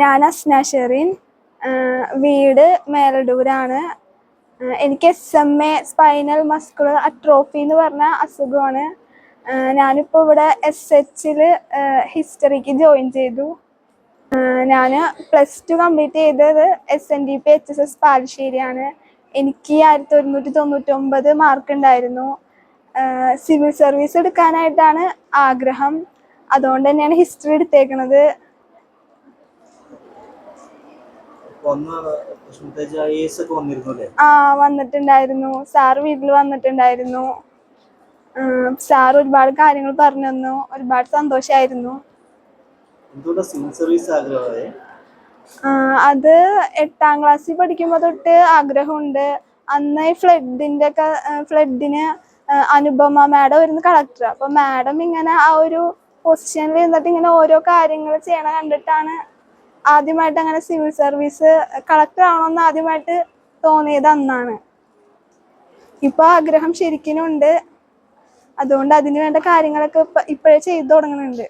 ഞാൻ അസ്ന ഷെറിൻ. വീട് മേലടൂരാണ്. എനിക്ക് S M A spinal muscular atrophy എന്ന് പറഞ്ഞ അസുഖമാണ്. ഞാനിപ്പോൾ ഇവിടെ എസ് എച്ചിൽ ഹിസ്റ്ററിക്ക് ജോയിൻ ചെയ്തു. ഞാൻ പ്ലസ് ടു കംപ്ലീറ്റ് ചെയ്തത് S N D P H S S പാലശ്ശേരിയാണ് എനിക്ക് ആയിരത്തി ഒരുന്നൂറ്റി തൊണ്ണൂറ്റൊമ്പത് മാർക്ക് ഉണ്ടായിരുന്നു. സിവിൽ സർവീസ് എടുക്കാനായിട്ടാണ് ആഗ്രഹം. അതുകൊണ്ട് തന്നെയാണ് ഹിസ്റ്ററി എടുത്തേക്കണത്. ആ വന്നിട്ടുണ്ടായിരുന്നു. സാർ വീട്ടിൽ വന്നിട്ടുണ്ടായിരുന്നു. സാർ ഒരുപാട് കാര്യങ്ങൾ പറഞ്ഞു തന്നു. ഒരുപാട് സന്തോഷായിരുന്നു. അത്? എട്ടാം ക്ലാസ്സിൽ പഠിക്കുമ്പോൾ തൊട്ട് ആഗ്രഹമുണ്ട്. അന്ന് ഈ ഫ്ലഡിന്റെ ഒക്കെ ഫ്ലഡിന് അനുപമ മാഡം വരുന്ന കളക്ടർ. അപ്പൊ മാഡം ഇങ്ങനെ ആ ഒരു പൊസിഷനിൽ ഇരുന്നിട്ട് ഇങ്ങനെ ഓരോ കാര്യങ്ങൾ ചെയ്യണ കണ്ടിട്ടാണ് ആദ്യമായിട്ട് അങ്ങനെ സിവിൽ സർവീസ് കളക്ടർ ആവണമെന്ന് ആദ്യമായിട്ട് തോന്നിയത് അന്നാണ്. ഇപ്പൊ ആഗ്രഹം ശരിക്കും ഉണ്ട്. അതുകൊണ്ട് അതിന് വേണ്ട കാര്യങ്ങളൊക്കെ ഇപ്പ- ഇപ്പോഴേ ചെയ്തു തുടങ്ങുന്നുണ്ട്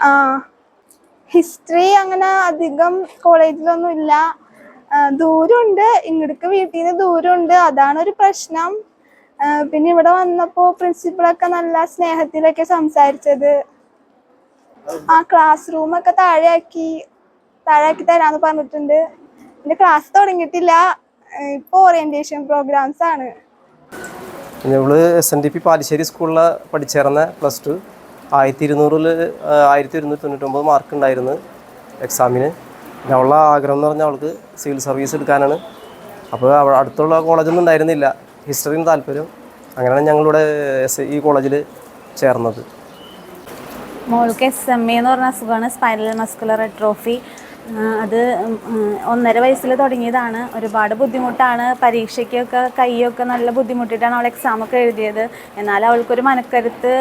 ആ. ഹിസ്റ്ററി അങ്ങനെ അധികം കോളേജിലൊന്നും ഇല്ല. ദൂരമുണ്ട്. ഇങ്ങോട്ട് വീട്ടിൽ നിന്ന് ദൂരമുണ്ട്. അതാണ് ഒരു പ്രശ്നം. പിന്നെ ഇവിടെ വന്നപ്പോൾ പ്രിൻസിപ്പളൊക്കെ നല്ല സ്നേഹത്തിലൊക്കെ സംസാരിച്ചത്. ആ ക്ലാസ് റൂമൊക്കെ താഴെയാക്കി താഴെയാക്കി തരാന്ന് പറഞ്ഞിട്ടുണ്ട്. പിന്നെ ക്ലാസ് തുടങ്ങിയിട്ടില്ല. ഇപ്പോൾ ഓറിയന്റേഷൻ പ്രോഗ്രാംസ് ആണ്. ഞങ്ങൾ S N D P Palissery സ്കൂളിൽ പഠിച്ചേർന്ന പ്ലസ് ടു ആയിരത്തി ഇരുന്നൂറിൽ ആയിരത്തി ഇരുന്നൂറ്റി തൊണ്ണൂറ്റൊമ്പത് മാർക്ക് ഉണ്ടായിരുന്നു എക്സാമിന് പിന്നെ അവളുടെ ആഗ്രഹം എന്ന് പറഞ്ഞാൽ അവൾക്ക് സിവിൽ സർവീസ് എടുക്കാനാണ്. അപ്പോൾ അടുത്തുള്ള കോളേജൊന്നും ഉണ്ടായിരുന്നില്ല. ഹിസ്റ്ററിന് താല്പര്യം. അങ്ങനെയാണ് ഞങ്ങളിവിടെ എസ് ഈ കോളേജിൽ ചേർന്നത്. മോൾക്ക് എസ് എം എ എന്ന് പറഞ്ഞ അസുഖമാണ്. സ്പൈനൽ മസ്കുലർ അട്രോഫി അത് ഒന്നര വയസ്സിൽ തുടങ്ങിയതാണ്. ഒരുപാട് ബുദ്ധിമുട്ടാണ്. പരീക്ഷയ്ക്കൊക്കെ കൈയൊക്കെ നല്ല ബുദ്ധിമുട്ടിയിട്ടാണ് അവൾ എക്സാമൊക്കെ എഴുതിയത്. എന്നാൽ അവൾക്കൊരു മനക്കരുത്ത്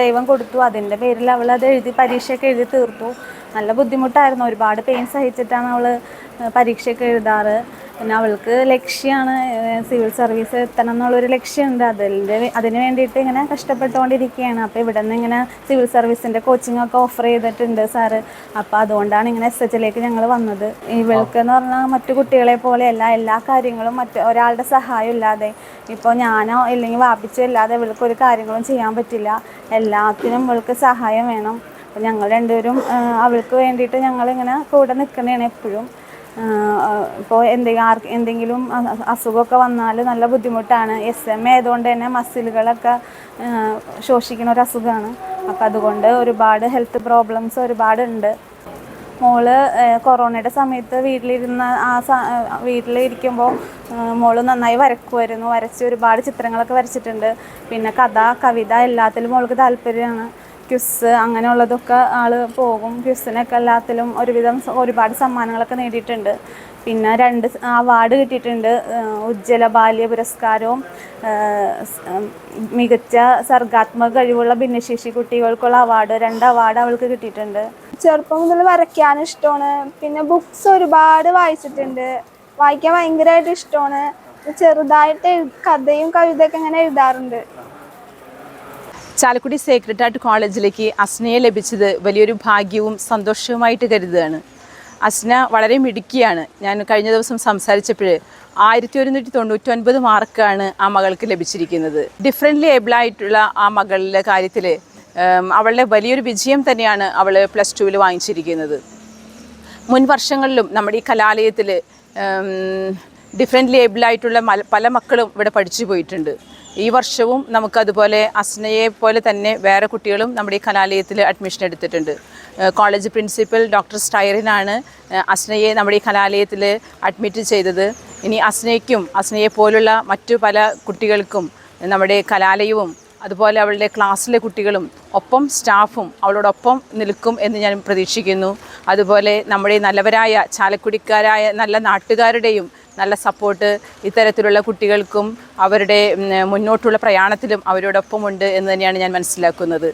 ദൈവം കൊടുത്തു. അതിന്റെ പേരിൽ അവൾ അത് എഴുതി പരീക്ഷയൊക്കെ എഴുതി തീർത്തു. നല്ല ബുദ്ധിമുട്ടായിരുന്നു. ഒരുപാട് പെയിൻ സഹിച്ചിട്ടാണ് അവൾ പരീക്ഷയൊക്കെ എഴുതാറ്. പിന്നെ അവൾക്ക് ലക്ഷ്യമാണ് സിവിൽ സർവീസ് എത്തണം എന്നുള്ളൊരു ലക്ഷ്യമുണ്ട്. അതിന്റെ അതിന് വേണ്ടിയിട്ട് ഇങ്ങനെ കഷ്ടപ്പെട്ടുകൊണ്ടിരിക്കുകയാണ്. അപ്പോൾ ഇവിടെ നിന്ന് ഇങ്ങനെ സിവിൽ സർവീസിന്റെ കോച്ചിങ് ഒക്കെ ഓഫർ ചെയ്തിട്ടുണ്ട് സാറ്. അപ്പോൾ അതുകൊണ്ടാണ് ഇങ്ങനെ എസ് എച്ചിലേക്ക് ഞങ്ങൾ വന്നത്. ഇവൾക്ക് എന്ന് പറഞ്ഞാൽ മറ്റു കുട്ടികളെ പോലെയല്ല എല്ലാ കാര്യങ്ങളും മറ്റ് ഒരാളുടെ സഹായം ഇല്ലാതെ ഇപ്പോൾ ഞാനോ ഇല്ലെങ്കിൽ വാപ്പിച്ചോ ഇല്ലാതെ ഇവൾക്ക് ഒരു കാര്യങ്ങളും ചെയ്യാൻ പറ്റില്ല. എല്ലാത്തിനും ഇവൾക്ക് സഹായം വേണം. അപ്പോൾ ഞങ്ങൾ രണ്ടുപേരും അവൾക്ക് വേണ്ടിയിട്ട് ഞങ്ങളിങ്ങനെ കൂടെ നിൽക്കുന്നതാണ് എപ്പോഴും. ഇപ്പോൾ എന്തെങ്കിലും ആർക്ക് എന്തെങ്കിലും അസുഖമൊക്കെ വന്നാൽ നല്ല ബുദ്ധിമുട്ടാണ്. എസ് എം ആയതുകൊണ്ട് തന്നെ മസിലുകളൊക്കെ ശോഷിക്കുന്ന ഒരു അസുഖമാണ്. അപ്പോൾ അതുകൊണ്ട് ഒരുപാട് ഹെൽത്ത് പ്രോബ്ലംസ് ഒരുപാടുണ്ട്. മോൾ കൊറോണയുടെ സമയത്ത് വീട്ടിലിരുന്ന ആ വീട്ടിലിരിക്കുമ്പോൾ മോൾ നന്നായി വരക്കുമായിരുന്നു. വരച്ച് ഒരുപാട് ചിത്രങ്ങളൊക്കെ വരച്ചിട്ടുണ്ട്. പിന്നെ കഥ കവിത എല്ലാത്തിലും മോൾക്ക് താല്പര്യമാണ്. ക്വിസ് അങ്ങനെയുള്ളതൊക്കെ ആൾ പോകും. ക്വിസിനൊക്കെ എല്ലാത്തിലും ഒരുവിധം ഒരുപാട് സമ്മാനങ്ങളൊക്കെ നേടിയിട്ടുണ്ട്. പിന്നെ രണ്ട് അവാർഡ് കിട്ടിയിട്ടുണ്ട്. ഉജ്ജ്വല ബാല്യ പുരസ്കാരവും മികച്ച സർഗാത്മക കഴിവുള്ള ഭിന്നശേഷി കുട്ടികൾക്കുള്ള അവാർഡ് രണ്ട് അവാർഡ് അവൾക്ക് കിട്ടിയിട്ടുണ്ട്. ചെറുപ്പം മുതൽ വരയ്ക്കാൻ ഇഷ്ടമാണ്. പിന്നെ ബുക്സ് ഒരുപാട് വായിച്ചിട്ടുണ്ട്. വായിക്കാൻ ഭയങ്കരമായിട്ട് ഇഷ്ടമാണ്. ചെറുതായിട്ട് കഥയും കവിതയൊക്കെ ഇങ്ങനെ എഴുതാറുണ്ട്. ചാലക്കുടി സേക്രഡ് ഹാർട്ട് കോളേജിലേക്ക് അസ്നയെ ലഭിച്ചത് വലിയൊരു ഭാഗ്യവും സന്തോഷവുമായിട്ട് കരുതുകയാണ്. അസ്ന വളരെ മിടുക്കിയാണ്. ഞാൻ കഴിഞ്ഞ ദിവസം സംസാരിച്ചപ്പോൾ ആയിരത്തി ഒരുന്നൂറ്റി തൊണ്ണൂറ്റൊൻപത് മാർക്കാണ് ആ മകൾക്ക് ലഭിച്ചിരിക്കുന്നത്. ഡിഫറെന്റ്ലി ഏബിളായിട്ടുള്ള ആ മകളുടെ കാര്യത്തിൽ അവളുടെ വലിയൊരു വിജയം തന്നെയാണ് അവൾ പ്ലസ് ടുവിൽ വാങ്ങിച്ചിരിക്കുന്നത്. മുൻ വർഷങ്ങളിലും നമ്മുടെ ഈ കലാലയത്തിൽ ഡിഫറെന്റ്ലി ഏബിളായിട്ടുള്ള പല മക്കളും ഇവിടെ പഠിച്ചു പോയിട്ടുണ്ട്. ഈ വർഷവും നമുക്കതുപോലെ അസ്നയെ പോലെ തന്നെ വേറെ കുട്ടികളും നമ്മുടെ ഈ കലാലയത്തിൽ അഡ്മിഷൻ എടുത്തിട്ടുണ്ട്. കോളേജ് പ്രിൻസിപ്പൽ ഡോക്ടർ സ്റ്റൈറിനാണ് അസ്നയെ നമ്മുടെ ഈ കലാലയത്തിൽ അഡ്മിറ്റ് ചെയ്തത്. ഇനി അസ്നയ്ക്കും അസ്നയെ പോലുള്ള മറ്റു പല കുട്ടികൾക്കും നമ്മുടെ കലാലയവും അതുപോലെ അവളുടെ ക്ലാസ്സിലെ കുട്ടികളും ഒപ്പം സ്റ്റാഫും അവളോടൊപ്പം നിൽക്കും എന്ന് ഞാൻ പ്രതീക്ഷിക്കുന്നു. അതുപോലെ നമ്മുടെ നല്ലവരായ ചാലക്കുടിക്കാരായ നല്ല നാട്ടുകാരുടെയും നല്ല സപ്പോർട്ട് ഇത്തരത്തിലുള്ള കുട്ടികൾക്കും അവരുടെ മുന്നോട്ടുള്ള പ്രയാണത്തിലും അവരോടൊപ്പമുണ്ട് എന്ന് തന്നെയാണ് ഞാൻ മനസ്സിലാക്കുന്നത്.